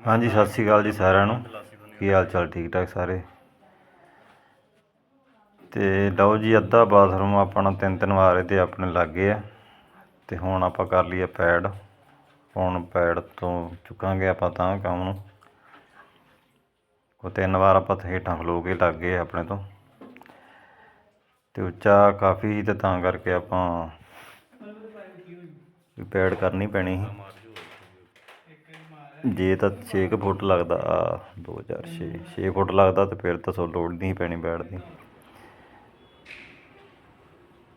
ਹਾਂਜੀ, ਸਤਿ ਸ਼੍ਰੀ ਅਕਾਲ ਜੀ ਸਾਰਿਆਂ ਨੂੰ। ਕੀ ਹਾਲ ਚਾਲ? ਠੀਕ ਠਾਕ ਸਾਰੇ? ਤੇ ਲਓ ਜੀ, ਅੱਧਾ ਬਾਥਰੂਮ ਆਪਣਾ ਤਿੰਨ ਤਿੰਨ ਵਾਰ ਤੇ ਆਪਣੇ ਲੱਗੇ ਆ। ਤੇ ਹੁਣ ਆਪਾਂ ਕਰ ਲਈਏ ਪੈਡ। ਹੁਣ ਪੈਡ ਤੋਂ ਚੁੱਕਾਂਗੇ ਆਪਾਂ ਤਾਂ ਕੰਮ ਨੂੰ। ਉਹ ਤਿੰਨ ਵਾਰ ਆਪਾਂ ਹੇਠਾਂ ਖਲੋ ਕੇ ਲੱਗ ਗਏ ਆਪਣੇ ਤੋਂ। ਤੇ ਉੱਚਾ ਕਾਫੀ ਸੀ ਤੇ ਤਾਂ ਕਰਕੇ ਆਪਾਂ ਪੈਡ ਕਰਨੀ ਪੈਣੀ ਸੀ। ਜੇ ਤਾਂ ਛੇ ਕੁ ਫੁੱਟ ਲੱਗਦਾ 2006 6 ਫੁੱਟ ਲੱਗਦਾ ਤੇ ਫਿਰ ਤਾਂ ਸੋ ਲੋੜ ਨਹੀਂ ਪੈਣੀ ਬੈਠ ਦੀ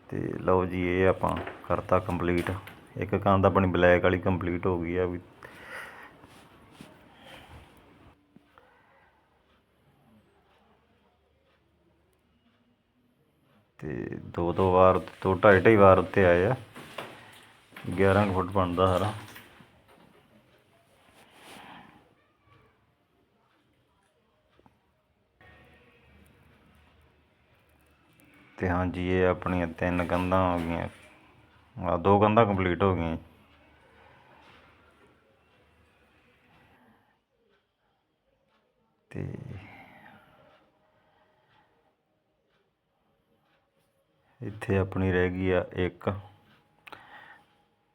ਤੇ ਲਓ ਜੀ, ਇਹ ਆਪਾਂ ਕਰਤਾ ਕੰਪਲੀਟ ਇੱਕ ਕੰਧ ਆਪਣੀ ਬਲੈਕ ਵਾਲੀ ਕੰਪਲੀਟ ਹੋ ਗਈ ਆ ਵੀ। ਤੇ ਦੋ ਦੋ ਵਾਰ ਦੋ ਢਾਈ ਢਾਈ ਵਾਰ ਉੱਤੇ ਆਏ ਆ। 11 ਕੁ ਫੁੱਟ ਬਣਦਾ ਸਾਰਾ। ਤੇ ਹਾਂਜੀ ਇਹ ਆਪਣੀਆਂ ਤਿੰਨ ਕੰਧਾਂ ਹੋ ਗਈਆਂ। ਆ ਦੋ ਕੰਧਾਂ ਕੰਪਲੀਟ ਹੋ ਗਈਆਂ। ਜੀ। ਤੇ ਇੱਥੇ ਆਪਣੀ ਰਹਿ ਗਈ ਆ ਇੱਕ।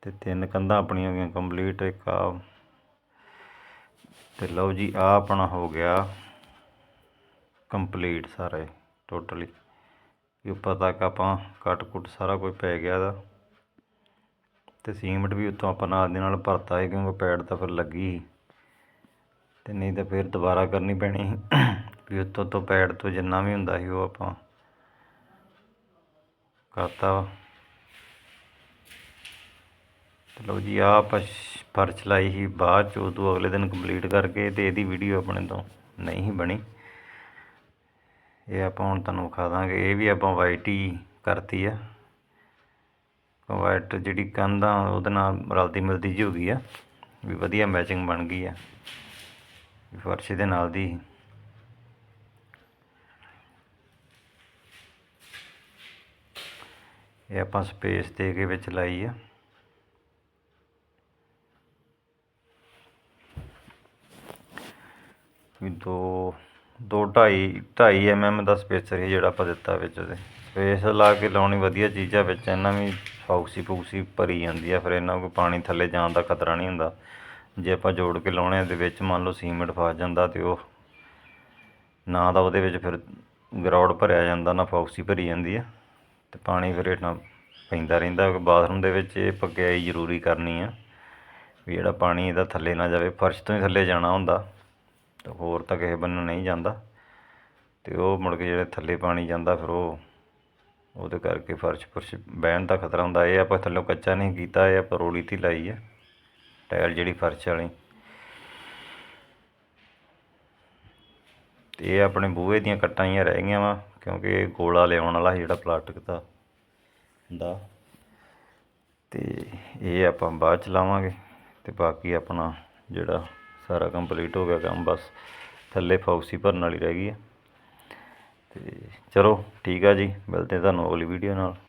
ਤੇ ਤਿੰਨ ਕੰਧਾਂ ਆਪਣੀਆਂ ਹੋ ਗਈਆਂ ਕੰਪਲੀਟ ਇੱਕ ਆ ਤੇ ਲਓ ਜੀ ਆ ਆਪਣਾ ਹੋ ਗਿਆ ਕੰਪਲੀਟ ਸਾਰੇ ਟੋਟਲੀ ਵੀ ਉੱਪਰ ਤੱਕ ਆਪਾਂ ਕੱਟ ਕੁੱਟ ਸਾਰਾ ਕੁਝ ਪੈ ਗਿਆ ਦਾ ਤੇ ਸੀਮਟ ਵੀ ਉੱਤੋਂ ਆਪਾਂ ਨਾਲ ਦੇ ਨਾਲ ਭਰਤਾ ਹੈ ਕਿਉਂਕਿ ਪੈਡ ਤਾਂ ਫਿਰ ਲੱਗੀ ਸੀ। ਤੇ ਨਹੀਂ ਤਾਂ ਫਿਰ ਦੁਬਾਰਾ ਕਰਨੀ ਪੈਣੀ ਸੀ। ਵੀ ਉੱਤੋਂ ਤੋਂ ਪੈਡ ਤੋਂ ਜਿੰਨਾ ਵੀ ਹੁੰਦਾ ਸੀ ਉਹ ਆਪਾਂ ਕਰਤਾ ਵਾ। ਤੇ ਲਓ ਜੀ ਆ ਆਪਾਂ ਸ਼- ਫਰਸ਼ ਲਾਈ ਸੀ ਬਾਅਦ ਚ, ਉਦੋਂ ਅਗਲੇ ਦਿਨ ਕੰਪਲੀਟ ਕਰਕੇ ਤੇ ਇਹਦੀ ਵੀਡੀਓ ਆਪਣੇ ਤੋਂ ਨਹੀਂ ਸੀ ਬਣੀ। ਇਹ ਆਪਾਂ ਹੁਣ ਤੁਹਾਨੂੰ ਵਿਖਾ ਦਾਂਗੇ। ਇਹ ਵੀ ਆਪਾਂ ਵਾਈਟ ਹੀ ਕਰਤੀ ਆ। ਵਾਈਟ ਜਿਹੜੀ ਕੰਧ ਆ, ਉਹਦੇ ਨਾਲ ਰਲਦੀ ਮਿਲਦੀ ਜਿਹੀ ਹੋ ਗਈ ਆ। ਵੀ ਵਧੀਆ ਮੈਚਿੰਗ ਬਣ ਗਈ ਆ। ਫਰਸ਼ ਦੇ ਨਾਲ ਦੀ। ਇਹ ਆਪਾਂ ਸਪੇਸ ਦੇ ਕੇ ਵਿੱਚ ਲਾਈ ਆ। ਵੀ ਦੋ ਦੋ ਢਾਈ ਢਾਈ ਐਮਐਮ ਦਾ ਸਪੇਸਰ ਹੈ ਜਿਹੜਾ ਆਪਾਂ ਦਿੱਤਾ ਵਿੱਚ ਉਹਦੇ ਸਪੇਸ ਲਾ ਕੇ ਲਾਉਣੀ ਵਧੀਆ ਚੀਜ਼ ਆ ਵਿੱਚ ਇਹਨਾਂ ਵੀ ਫੌਕਸੀ ਫੂਕਸੀ ਭਰੀ ਜਾਂਦੀ ਆ, ਫਿਰ ਇਹਨਾਂ ਕੋਈ ਪਾਣੀ ਥੱਲੇ ਜਾਣ ਦਾ ਖਤਰਾ ਨਹੀਂ ਹੁੰਦਾ। ਜੇ ਆਪਾਂ ਜੋੜ ਕੇ ਲਾਉਣੇ ਆ ਦੇ ਵਿੱਚ ਮੰਨ ਲਓ ਸੀਮੈਂਟ ਫਸ ਜਾਂਦਾ ਤੇ ਉਹ ਨਾ ਤਾਂ ਉਹਦੇ ਵਿੱਚ ਫਿਰ ਗਰੌੜ ਭਰਿਆ ਜਾਂਦਾ, ਨਾ ਫੌਕਸੀ ਭਰੀ ਜਾਂਦੀ ਆ। ਤੇ ਪਾਣੀ ਫਿਰ ਹੇਠਾਂ ਪੈਂਦਾ ਰਹਿੰਦਾ ਬਾਥਰੂਮ ਦੇ ਵਿੱਚ ਇਹ ਪਕਿਆਈ ਜ਼ਰੂਰੀ ਕਰਨੀ ਆ। ਵੀ ਜਿਹੜਾ ਪਾਣੀ ਇਹਦਾ ਥੱਲੇ ਨਾ ਜਾਵੇ, ਫਰਸ਼ ਤੋਂ ਹੀ ਥੱਲੇ ਜਾਣਾ ਹੁੰਦਾ। ਤੇ ਹੋਰ ਤਾਂ ਕਿਸੇ ਬੰਨੋਂ ਨਹੀਂ ਜਾਂਦਾ। ਅਤੇ ਉਹ ਮੁੜ ਕੇ ਜਿਹੜੇ ਥੱਲੇ ਪਾਣੀ ਜਾਂਦਾ, ਫਿਰ ਉਹ, ਉਹਦੇ ਕਰਕੇ ਫਰਸ਼ ਫੁਰਸ਼ ਬਹਿਣ ਦਾ ਖਤਰਾ ਹੁੰਦਾ। ਇਹ ਆਪਾਂ ਥੱਲੋਂ ਕੱਚਾ ਨਹੀਂ ਕੀਤਾ, ਇਹ ਆਪਾਂ ਰੋਲੀ ਤੇ ਲਾਈ ਹੈ ਟਾਇਲ ਜਿਹੜੀ ਫਰਸ਼ ਵਾਲੀ। ਤੇ ਇਹ ਆਪਣੇ ਬੂਹੇ ਦੀਆਂ ਕੱਟਾਂ ਹੀ ਰਹਿ ਗਈਆਂ ਵਾ, ਕਿਉਂਕਿ ਇਹ ਗੋਲਾ ਲਿਆਉਣ ਵਾਲਾ ਜਿਹੜਾ ਪਲਾਸਟਿਕ ਦਾ ਹੁੰਦਾ। ਤੇ ਇਹ ਆਪਾਂ ਬਾਅਦ ਚ ਲਾਵਾਂਗੇ, ਤੇ ਬਾਕੀ ਆਪਣਾ ਜਿਹੜਾ ਸਾਰਾ ਕੰਪਲੀਟ ਹੋ ਗਿਆ ਕੰਮ, ਬਸ ਥੱਲੇ ਫੌਕਸੀ ਭਰਨ ਵਾਲੀ ਰਹਿ ਗਈ ਹੈ। ਤੇ ਚਲੋ ਠੀਕ ਆ ਜੀ, ਮਿਲਦੇ ਤੁਹਾਨੂੰ ਅਗਲੀ ਵੀਡੀਓ ਨਾਲ।